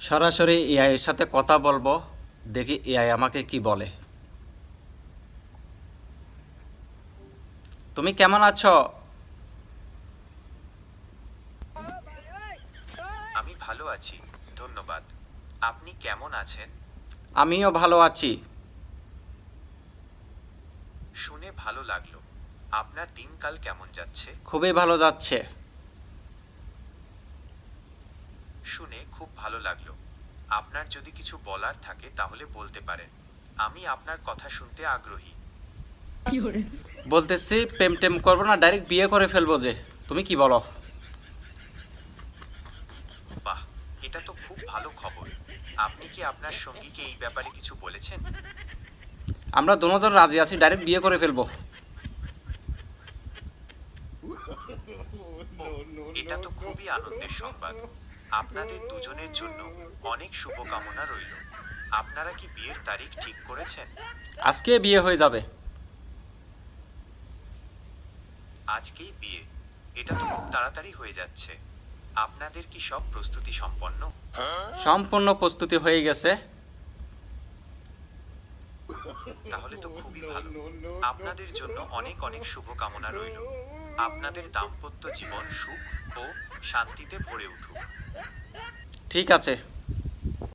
সরাসরি এআই এর সাথে কথা বলব দেখি এআই আমাকে কি বলে। তুমি কেমন আছো? আমি ভালো আছি ধন্যবাদ। আপনি কেমন আছেন? আমিও ভালো আছি। শুনে ভালো লাগল। আপনার দিনকাল কেমন যাচ্ছে? খুবই ভালো যাচ্ছে। শুনে খুব ভালো লাগল। আপনার যদি কিছু বলার থাকে তাহলে বলতে পারেন। আমি আপনার কথা শুনতে আগ্রহী। বলতেছি প্রেম টেম করব না ডাইরেক্ট বিয়ে করে ফেলব যে। তুমি কি বলো? বাহ এটা তো খুব ভালো খবর। আপনি কি আপনার সঙ্গীকে এই ব্যাপারে কিছু বলেছেন? আমরা দুজন রাজি আছি ডাইরেক্ট বিয়ে করে ফেলব। এটা তো খুবই আনন্দের সংবাদ। আপনাদের দুজনের জন্য অনেক শুভকামনা রইল। আপনারা কি বিয়ের তারিখ ঠিক করেছেন? আজকে বিয়ে হয়ে যাবে। আজকেই বিয়ে। এটা তো খুব তাড়াতাড়ি হয়ে যাচ্ছে। আপনাদের কি সব প্রস্তুতি সম্পন্ন? সম্পূর্ণ প্রস্তুতি হয়ে গেছে। তাহলে তো খুবই ভালো। আপনাদের জন্য অনেক অনেক শুভকামনা রইল। আপনাদের দাম্পত্য জীবন সুখ ও শান্তিতে ভরে উঠুক। ঠিক আছে।